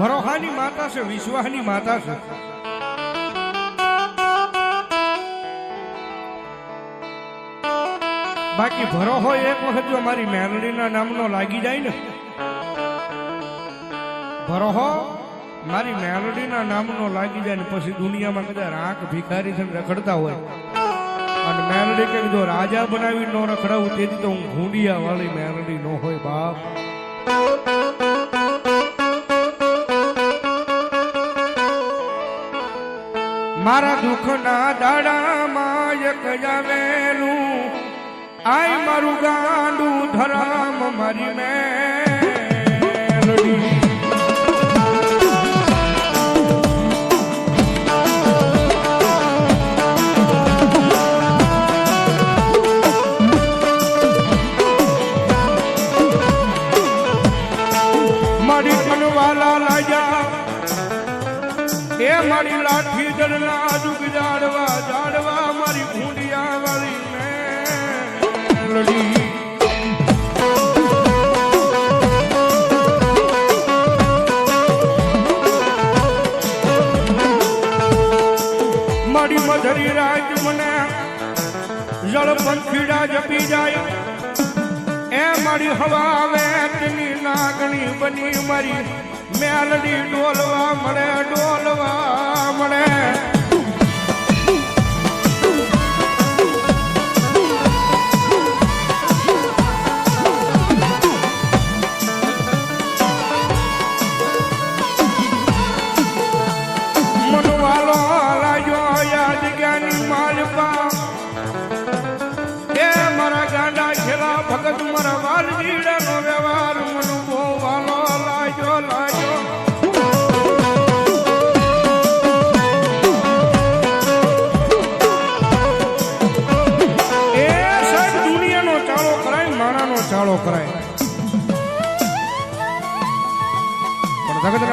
ભરોહાની માતા છે વિશ્વાસની માતા છે. બાકી ભરોહો એક વખત જો મારી મેલડીના નામનો લાગી જાય ને, ભરોહો મારી મેલડીના નામનો લાગી જાય ને, પછી દુનિયામાં કદાચ આંખ ભિખારી છે રખડતા હોય. અને મેલડી કે જો રાજા બનાવી ન રખડાવું, તેથી તો હું ઘૂંડિયા વાળી મેલડી ન હોય, બાપ. મારા દુઃખના દાડામાં એક જાવેલું આય મારું ગાંડું ધરામ મારી મેલડી દળના જુગ જાડવા જાડવા મારી ભૂંડિયા વાળી મેલડી મારી મધરી રાજ મને જળ પંખીડા જપી જાય એ મારી હવા વેતની નાગણી બની મારી મેલડી ડોલવા મળે ડોલવા મળે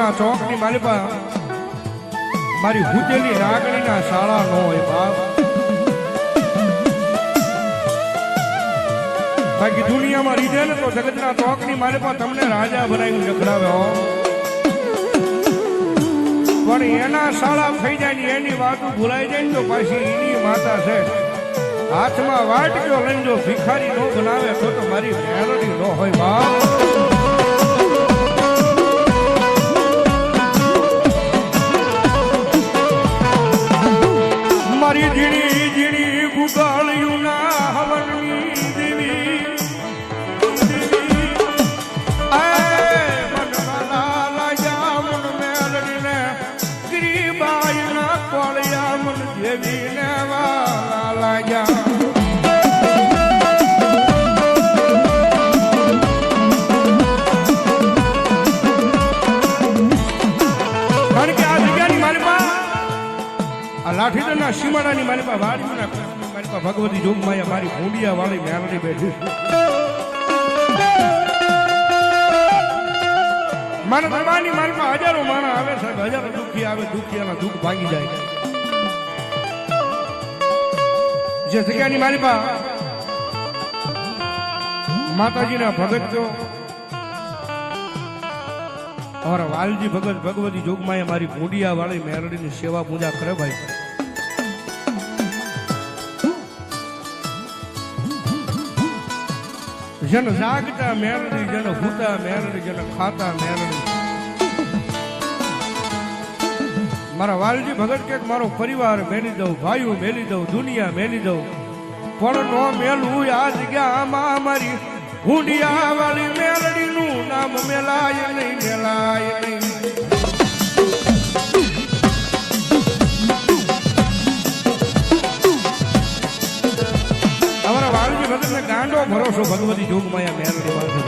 પણ જગતના ચોકની માલિપા મારી હુતેલી નાગણીના શાળા નો હોય બાપ. બાકી દુનિયામાં રીધે ને તો જગતના ચોકની મારે પણ તમને રાજા રખડાવે હો. પણ એના શાળા થઈ જાય ને એની વાતો ભૂલાઈ જાય ને તો પાછી એની માતા છે. હાથમાં વાટક્યો લઈને જો ભિખારી નો બનાવે તો તો મારી મેલડી નો હોય બાપ. મારી ઝીણી ઝીણી ગુગાળિયું લાઠીદરના સીમાડાની મારી પાસે વાડીના મારી પાસે ભગવતી જોગમાયા મારી ભૂંડિયા વાળી મેલડી બેઠી છે. મારા દરબારની મારી પાસે હજારો માણસ આવે સાહેબ. હજારો દુઃખી આવે, દુઃખીયાના દુઃખ ભાગી જાય. જે જગ્યાની મારી પાસે માતાજીના ભગત જો અમારા વાલજી ભગત ભગવતી જોગમાએ મારી ભૂંડિયા વાળી મેરડીની સેવા પૂજા કરે ભાઈ. જન જાગતા મેરડી, જન હુતા મેરડી, જન ખાતા મેરડી. મારા વાલજી ભગત કે મારો પરિવાર મેલી દઉં, ભાઈઓ મેલી દઉં, દુનિયા મેલી દઉં. પણ નો મેલું આ જગ્યામાં મારી. હુંડિયા વાળી મેલડીનું નામ મેલાય નહીં મેલાય નહીં. ગાંડો ભરોસો ભગવતી જોગમાયા મેરડી વાળશે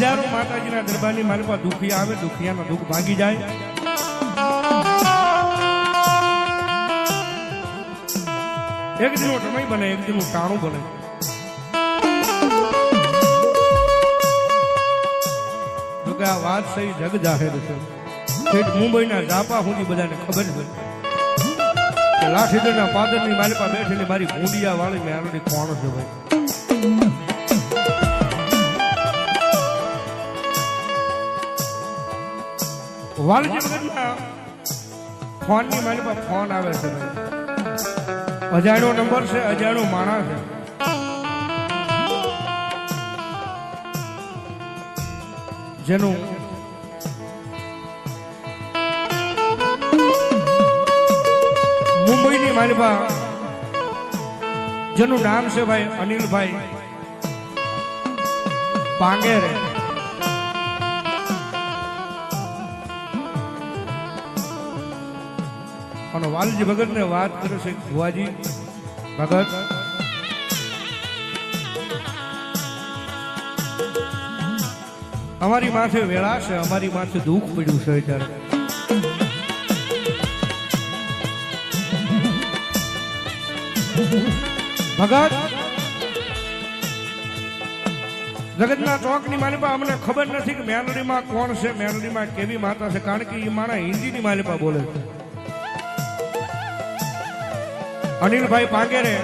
હજારો માતાજીના દરબારની માલિકા દુખી આવે, દુખિયાનો દુઃખ ભાગી જાય. એક દિનો સમય બને, એક દિનું ટાણું બને. કે આ વાત સહી જગ જાહેર છે. ઠેઠ મુંબઈના જાપા સુધી બધાને ખબર છે. લાઠીદરના પાદરની પાસે બેઠેલી મારી ભૂંડિયા વાળી મેલડી કોણ છે ભાઈ? વાલજી વગરના ફોનની પાસે ફોન આવે છે ભાઈ. અજાણ્યો નંબર છે, અજાણ્યો માણસ છે. જેનું મુંબઈની માલિકા જેનું નામ છે ભાઈ અનિલભાઈ પાંગેરે. અને વાલજી ભગત ને વાત કરે છે ભુવાજી ભગત. અમારી માથે વેળા છે, અમારી માથે દુઃખ પડ્યું છે અત્યારે. ભગત, જગતના ચોકની માલિપા, અમને ખબર નથી કે મેલડીમાં કોણ છે, મેલડીમાં કેવી માતા છે, કારણ કે એ મારા હિન્દીની માલિપા બોલે છે. અનિલભાઈ પાંગેરે,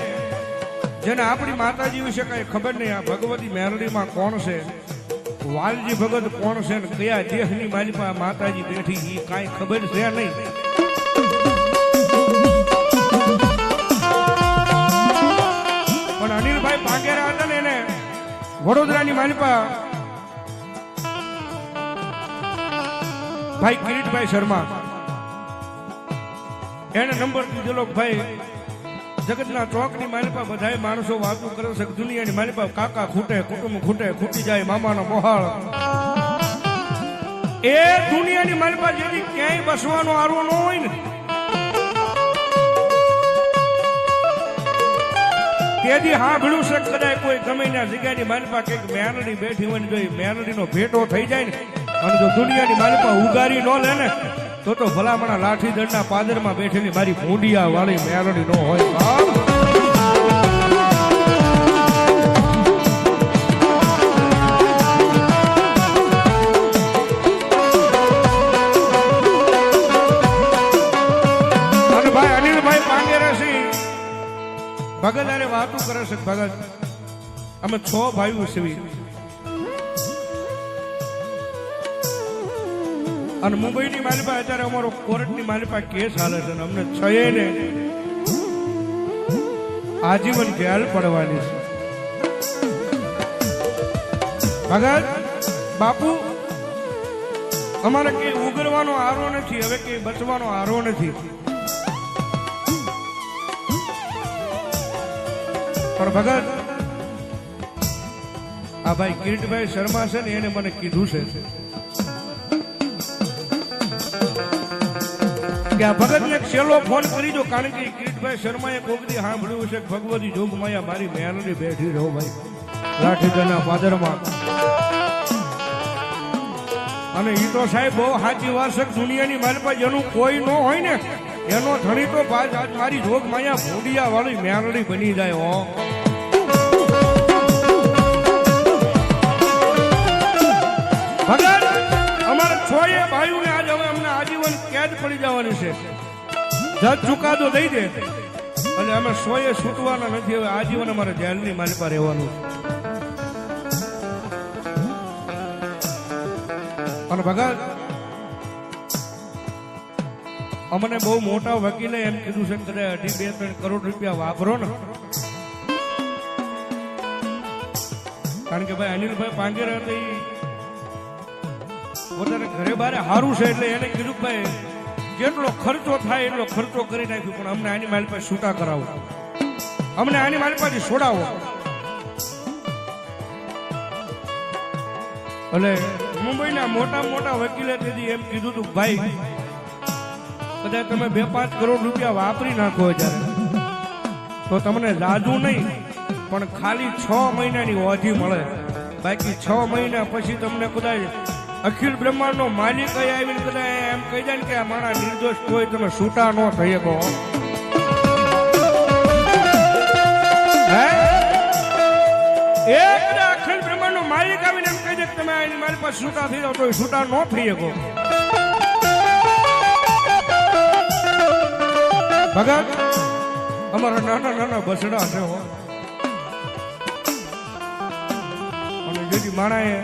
જેને આપણી માતાજી વિશે કઈ ખબર નહીં, આ ભગવતી મેલડીમાં કોણ છે વાલજી ભગત કોણ છે ને કયા દેહની માલિપા માતાજી બેઠી એ કાંઈ ખબર છે નહીં. પણ અનિલભાઈ ભાગેરા હતા ને એને વડોદરાની માલિપા ભાઈ કિરીટભાઈ શર્મા. એને નંબર દીધેલો ભાઈ જગતના ચોકની માલિપા બધાય માણસો વાતું કરે છે, દુનિયાની માલિપા કાકા ખૂટે, કુટુંબ ખૂટે, ખૂટી જાય, મામાનો મોહાળ. એ દુનિયાની માલિપા જેથી ક્યાંય બસવાનો આરો ન હોય ને. તેથી હા ભીડું છે કદાચ કોઈ ગમે ના જગ્યાની માલિપા કંઈક મેનડી બેઠી હોય ને જો એ મેલડીનો ભેટો થઈ જાય ને, અને જો દુનિયાની માલિપા ઉગારી ન લે ને તો તો ભલામણા લાઠી દળના પાદરમાં બેઠેલી મારી ભૂંડિયા વાળી મેલડી ન હોય. બાપ. ભગત અરે વાતું કરે છે ભગત. અમે છ ભાઈઓ છીએ. અને મુંબઈની માલિપા અત્યારે અમારો કોર્ટની માલિપા કેસ હાલે છે અમને છે ને આજીવન જેલ પડવાની છે. ભગત, બાપુ, અમારે કઈ ઉગરવાનો આરો નથી, હવે કઈ બચવાનો આરો નથી. પણ ભગત, આ ભાઈ કિરીટભાઈ શર્મા છે ને એને મને કીધું છે. ભગતને છેલ્લો ફોન કરી દો, કારણ કે કિરીટભાઈ શર્માએ કોકદી સાંભળ્યું છે, ભગવતી જોગમાયા મારી મેલડી બેઠી રહો ભાઈ. લાઠીગઢના પાદરમાં. અને એ તો સાહેબ બહુ સાચી વાત છે દુનિયાની મારી પાસે જેનું કોઈ ન હોય ને, એનો ધણી તો મારી જોગ માયા ભૂંડિયા વાળી મેલડી બની જાય, હો. ભગત, અમારા છોએ ભાઈ આજ હવે અમને આજીવન કેદ પડી જવાની છે. જજ ચુકાદો દઈ દે. અને અમે સોએ છૂટવાના નથી, હવે આજીવન અમારે જેલની માલિકા રહેવાનું અને ભગત અમને બહુ મોટા વકીલે એમ કીધું છે કે અઢી, બે, ત્રણ કરોડ રૂપિયા વાપરો ને. કારણ કે ભાઈ અનિલભાઈ પાંગેરા પોતાને ઘરે બારે સારું છે એટલે એને કીધું ભાઈ જેટલો ખર્ચો થાય એટલો ખર્ચો કરી નાખ્યો, પણ અમને આની મારી પાસે છૂટા કરાવો. અમને આની મારી પાસે છોડાવો. એટલે મુંબઈના મોટા મોટા વકીલે તેથી એમ કીધું હતું, ભાઈ, કદાચ તમે બે પાંચ કરોડ રૂપિયા વાપરી નાખો જ્યારે તો તમને લાદુ નહીં, પણ ખાલી છ મહિનાની ઓધી મળે. બાકી છ મહિના પછી તમને કદાચ અખિલ બ્રહ્માંડ નો માલિક આવીને બધા એમ કહી જાય ને કે મારા નિર્દોષ કોઈ, તમે છૂટા ન થઈ શકો. હે? એ કદાચ અખિલ બ્રહ્માંડ નો માલિક આવીને એમ કહી દે કે તમે મારી પાસે છૂટા થઈ જાવ તો છૂટા ન થઈ શકો. ભગત, અમારા નાના નાના બસડા છે અને જેથી માણાએ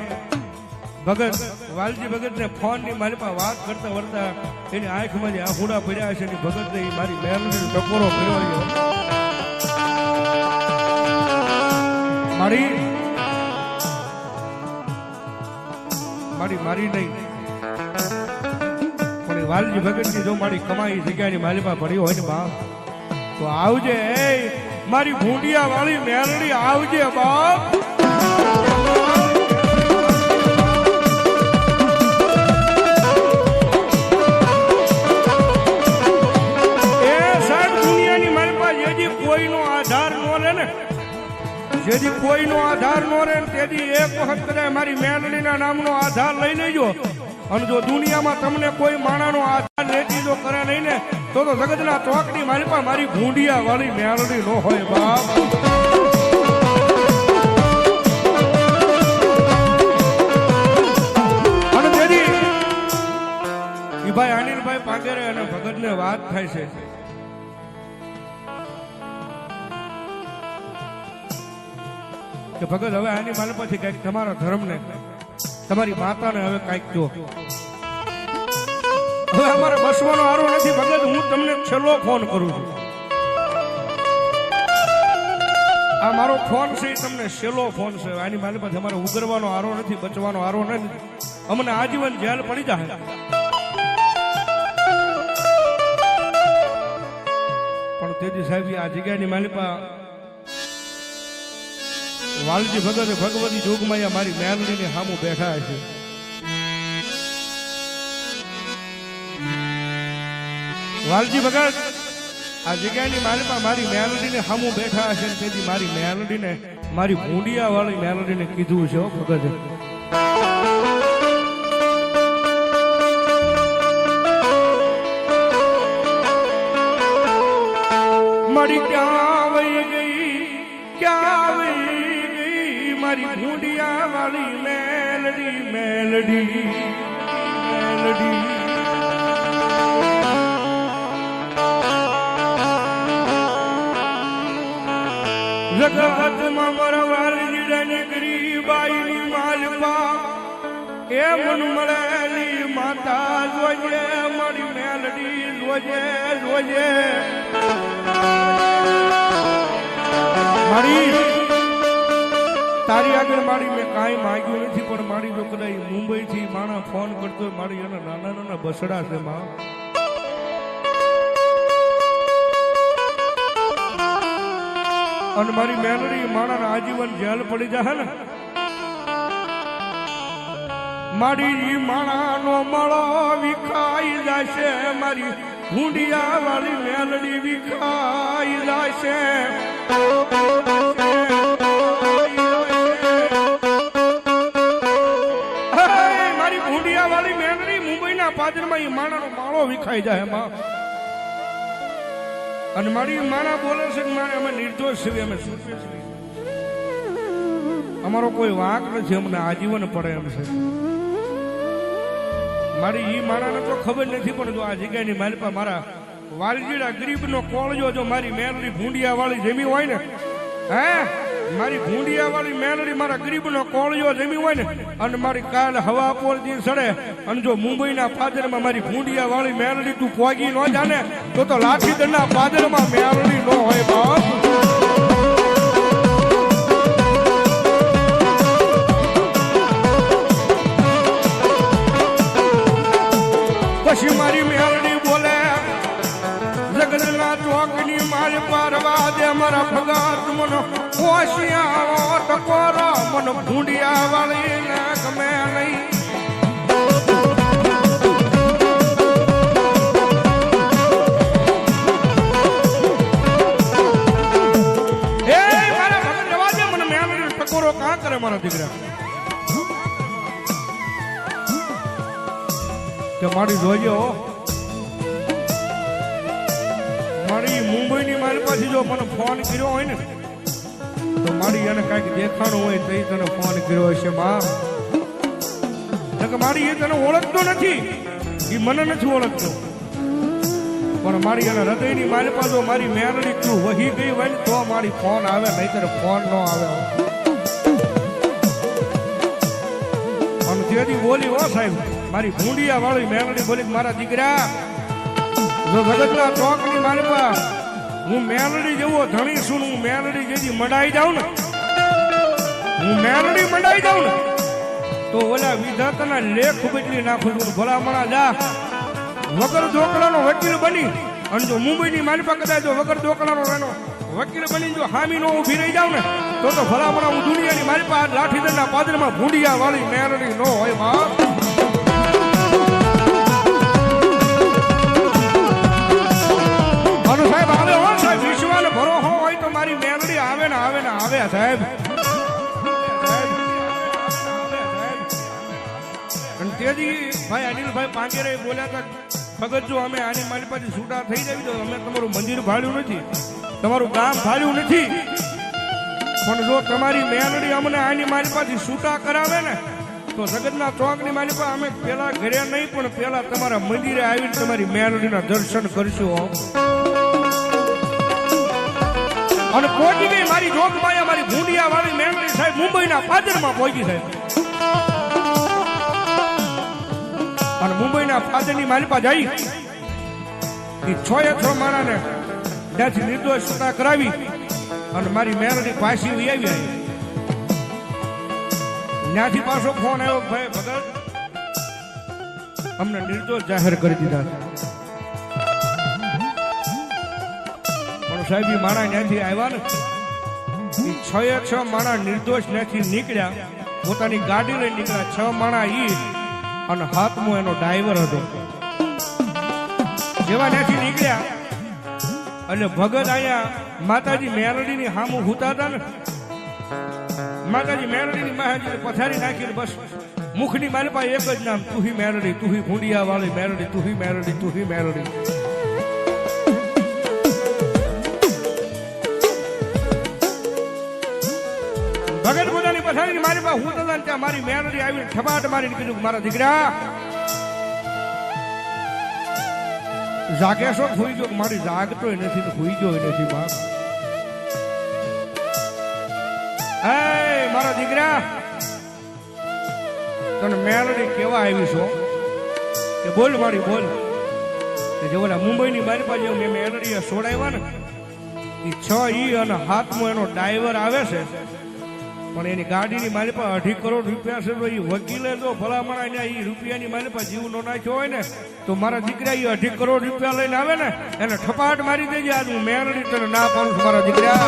ભગત વાલજી ભગત ને ફોનની મારી પાસે વાત કરતા કરતા એની આંખમાં જે આહુડા પડ્યા છે એની ભગત ને મારી મહેરબાની ટકોરો ફેરવાયો મારી મારી મારી નહીં. પણ એ વાલજી ભગતની જો મારી કમાઈ જગ્યાની મારી પાસે ભર્યો હોય ને બા તો આવજે એ મારી ભૂંડિયા વાળી મેરડી આવજે બાપ. જેથી કોઈનો આધાર નો રહે તેથી એક વખત કદાચ મારી મેલડીના નામનો આધાર લઈ લેજો. અને જો દુનિયામાં તમને કોઈ માણાનો આધાર લેતી જો કરે નહીં ને, તો તો જગતના ચોકની મારી પાસે મારી ભૂંડિયા વાળી મેલડી નો હોય બાપ. ભાઈ અનિલભાઈ પાંગેરે અને ભગતને વાત થાય છે. કે ભગત, હવે આની માલ પછી કંઈક તમારા ધર્મને, તમારી માતાને હવે કંઈક જો હવે અમારે બસવાનો આરો નથી. ભગત, હું તમને છેલ્લો ફોન કરું છું. આ મારો ફોન છે તમને છેલ્લો ફોન છે. આની માલ પછી અમારે ઉગરવાનો આરો નથી, બચવાનો આરો નથી. અમને આજીવન જેલ પડી જાય. પણ તેથી સાહેબ, આ જગ્યાની માલિપા વાલજી ભગત ભગવતી જોગમાયા મારી મેલડીને સામું બેઠા છે. વાલજી ભગત, આ જગ્યાની માલમાં મારી મેલડીને સામું બેઠા છે તેથી મારી મેલડીને, મારી ભૂંડિયા વાળી મેલડીને કીધું છે ભગત. મેલડી મેલડી જગતમાં મારા જીડને ડને ગરીબાઈની માલપા એ મન મળેલી માતા જોજે મારી મેલડી જોજે જોજે. મારી, તારી આગળ મારી મેં કાંઈ માંગ્યું નથી મારી જો કદાચ મુંબઈ થી માણા ફોન કરતો મારી એના નાના નાના બસડા છે માં. અને મારી મેલડી માણા આજીવન જેલ પડી જાય ને. મારી માણાનો મળો વિખાઈ જશે, મારી હુંડિયા વાળી મેલડી વિખાઈ જશે. વિખાઈ જાય એમાં. અને મારી માના બોલે છે કે મારે અમે નિર્દોષ છીએ, અમે છીએ. અમારો કોઈ વાંક નથી, અમને આજીવન પડે એમ છે. મારી ઈ મારાને તો ખબર નથી, પણ જો આ જગ્યાની મારી પાસે મારા વાલજીડા ગરીબનો કોળજો જો મારી મેરની ભૂંડિયા વાળી જમી હોય ને, હે? મારી ગુંડિયા વાળી મેલડી મારા ગરીબનો કોળિયો જમી હોય ને, અને મારી કાલ હવા પોર દી સડે, અને જો મુંબઈના પાદરમાં મારી ગુંડિયા વાળી મેલડી તું પોગી ન જાને, તો તો લાઠી દંડના પાદરમાં મેલડી ન હોય બાપ. પારવા દે મારા ભગત મનો. હોશિયારો ટકોરો મન. ભૂંડિયા વાળી ને ગમે નહીં કાં કરે મારા દીકરા? કે મારી જોઈએ મુંબઈની મારી પાસે જો મને ફોન કર્યો હોય ને, તો મારી એને કાંઈક દેખાણું હોય તો તને ફોન કર્યો હશે, બા. મારી એ તને ઓળખતો નથી. એ મને નથી ઓળખતો. પણ મારી એના હૃદયની મારી પાસે મારી મેરડી તું વહી ગઈ હોય તો મારી ફોન આવે, નહીતર ફોન ન આવે. અને તેથી બોલી હો સાહેબ, મારી ભૂંડિયા વાળી મેરડી બોલી મારા દીકરા, જો જગતના ચોકની માલિપા હું મેલડી જેવો ધણી છું હું મેલડી જેવી મડાઈ જાઉં ને, હું મેલડી મંડાઈ જાઉં ને, તો ઓલા વિધાતાના લેખ બદલી નાખું છું. ભલામણા જા. વગર ઢોકળાનો વકીલ બની, અને જો મુંબઈની માલિપા કદાચ જો વગર ઢોકળાનો રહેનો વકીલ બની જો હામી નો ઊભી રહી જાઉં ને, તો તો ભલામણા હું દુનિયાની લાઠી લાઠીદરના પાદરમાં ભૂંડિયા વાળી મેલડી નો હોય બાપ. સાહેબ. અને તેથી ભાઈ અનિલભાઈ પાંગેરે બોલ્યા હતા, ભગત, જો અમે આની મારી પાસે છૂટા થઈ જવી તો અમે તમારું મંદિર ભાડ્યું નથી. તમારું ગામ ભાડ્યું નથી. પણ જો તમારી મેલડી અમને આની મારી પાસે છૂટા કરાવે ને, તો જગતના ચોકની મારી પાસે અમે પેલા ઘરે નહીં, પણ પેલા તમારા મંદિરે આવીને તમારી મેલડીના દર્શન કરશું. અને પહોંચી ગઈ મારી જોગમાયા, મારી ભૂંડિયા વાળી મેમરી સાહેબ મુંબઈના પાદરમાં પહોંચી સાહેબ અને મુંબઈના પાદરની માલિપા જઈ. એ છ એ છ માણાને ત્યાંથી નિર્દોષ છૂટા કરાવી અને મારી મેરડી પાછી આવી આવી ત્યાંથી પાછો ફોન આવ્યો ભાઈ ભગત, અમને નિર્દોષ જાહેર કરી દીધા સાહેબ માણા ત્યાંથી આવ્યા ને છ એ છ માણા નિર્દોષ ત્યાંથી નીકળ્યા. પોતાની ગાડી લઈ નીકળ્યા. છ માણા ઈ અને હાથમાં એનો ડ્રાઈવર હતો. જેવા ત્યાંથી નીકળ્યા. એટલે ભગત અહીંયા માતાજી મેરડીની હામું હુતા હતા ને, માતાજી મેરડીની મહાજી પથારી નાખીને બસ મુખની મારી પાસે એક જ નામ, તુહી મેરડી, તુહી ભૂંડિયા વાળી મેરડી, તુહી મેરડી તુહી મેરડી. પથારી મારી પાસે હું તને ત્યાં મારી મેનરી આવીને ઠપાટ મારીને કીધું મારા દીકરા, જાગે છો હુઈ ગયો મારી જાગતો નથી હુઈ ગયો નથી બાપ. હે મારા દીકરા, તને મેલડી કેવા આવી છો? કે બોલ મારી, બોલ. કે જો મુંબઈની બારી પાસે મેં મેલડીએ સોડાવ્યા ને એ છ ઈ અને હાથમાં એનો ડ્રાઈવર આવે છે પણ એની ગાડીની મારી પાસે અઢી કરોડ રૂપિયા છે. તો એ વકીલે જો ભલામણા ને એ રૂપિયાની મારી પાસે જીવ નો નાખ્યો હોય ને, તો મારા દીકરા એ અઢી કરોડ રૂપિયા લઈને આવે ને, એને ઠપાટ મારી દેજે. આજ હું મેરડી, તને ના પાડું છું મારા દીકરા.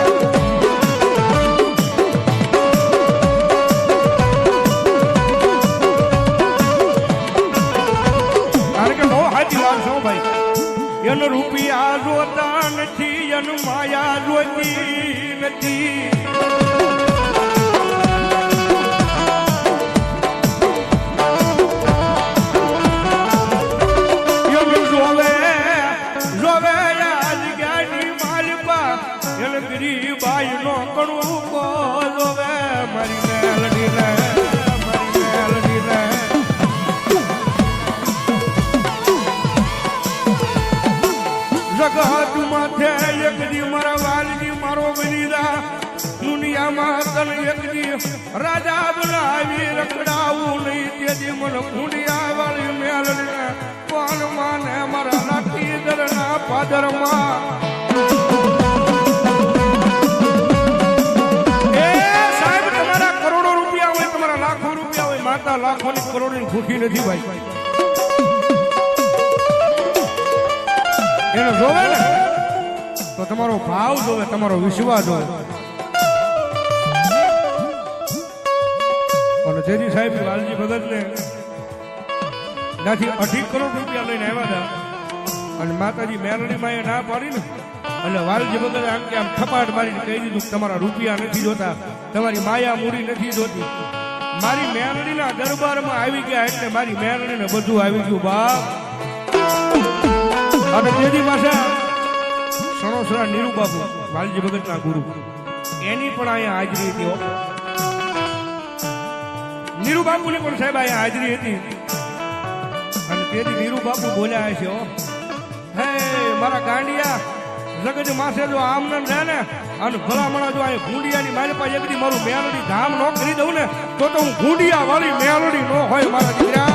એનો રૂપિયા જોતા નથી, એનું માયા જોતી નથી. મને ભૂંડિયા વાળી મેલને કોણ માને મારા નાટી દરના પાદરમાં. કરોડો તમારા લાખો માતા લાખોની કરોડની ભૂખી નથી ભાઈ. એને જોવે ને, તો તમારો ભાવ જોવે, તમારો વિશ્વાસ જોવે. અને સાહેબ લાલજી ભગતને ત્યાંથી અઢી કરોડ રૂપિયા લઈને આવ્યા હતા. અને માતાજી મેલડીમાં એ ના પાડી ને એટલે વાલજી ભગત આમ કે આમ થપાટ મારીને કહી દીધું તમારા રૂપિયા નથી જોતા, તમારી માયા મૂડી નથી જોતી. મારી મેલડીના દરબારમાં આવી ગયા એટલે મારી મેલડીને બધું આવી ગયું, બાપ. અને તેની પાસે સણોસરા નીરુ વાલજી ભગતના ગુરુ. એની પણ અહીંયા હાજરી હતી હો. નીરુ બાપુની પણ સાહેબ અહીંયા હાજરી હતી અને તેથી નીરુબાપુ બોલ્યા છે હે મારા ગાંડિયા જગત માસે જો આમ ન રહે ને અને ભલામણા જો અહીં ભૂંડિયાની મારી પાસે એકદી મારું મેલડી ધામ નો કરી દઉં ને, તો તો હું ભૂંડિયા વાળી મેલડી નો હોય મારા દીકરા